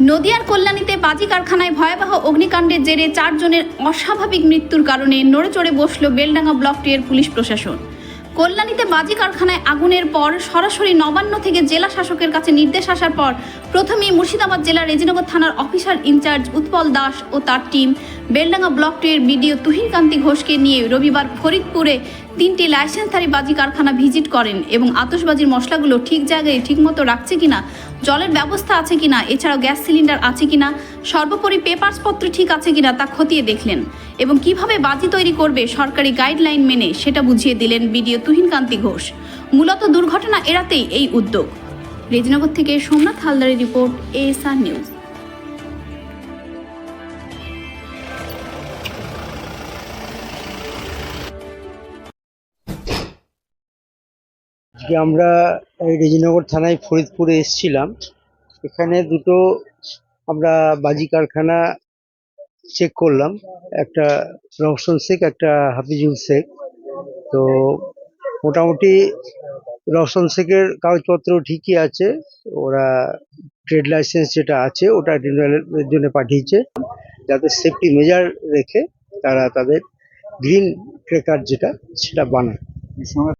নদিয়ার কল্যাণীতে বাজি কারখানায় ভয়াবহ অগ্নিকাণ্ডের জেরে চারজনের অস্বাভাবিক মৃত্যুর কারণে নড়েচড়ে বসল বেলডাঙ্গা ব্লক টু এর পুলিশ প্রশাসন। কল্যাণীতে বাজি কারখানায় আগুনের পর সরাসরি নবান্ন থেকে জেলা শাসকের কাছে নির্দেশ আসার পর প্রথমেই মুর্শিদাবাদ জেলার রেজিনগর থানার officer in charge Utpal Das ও তার টিম বেলডাঙ্গা ব্লক টু এর বিডিও তুহিন কান্তি ঘোষকে নিয়ে রবিবার ফরিদপুরে তিনটি লাইসেন্সধারী বাজি কারখানা ভিজিট করেন এবং আতসবাজির মশলাগুলো ঠিক জায়গায় ঠিকমতো রাখছে কিনা, জলের ব্যবস্থা আছে কিনা, এছাড়াও গ্যাস সিলিন্ডার আছে কিনা, সর্বোপরি পেপারসপত্র ঠিক আছে কিনা তা খতিয়ে দেখলেন এবং কীভাবে বাজি তৈরি করবে সরকারি গাইডলাইন মেনে সেটা বুঝিয়ে দিলেন বিডিও তুহিন কান্তি ঘোষ। মূলত দুর্ঘটনা এড়াতেই এই উদ্যোগ। রেজিনগর থেকে সোমনাথ হালদারের রিপোর্ট এএসআর নিউজ। আজকে আমরা রেজিনগর থানায় ফরিদপুরে এসেছিলাম। এখানে দুটো আমরা বাজি কারখানা চেক করলাম। একটা রওশন শেখ, একটা হাফিজুল শেখ। তো মোটামুটি রওশন শেখের কাগজপত্র ঠিকই আছে। ওরা ট্রেড লাইসেন্স যেটা আছে, ওটা রিনিউয়ালের জন্য পাঠিয়েছে। যাতে সেফটি মেজার রেখে তারা তাদের গ্রিন ক্রেকার যেটা, সেটা বানায়।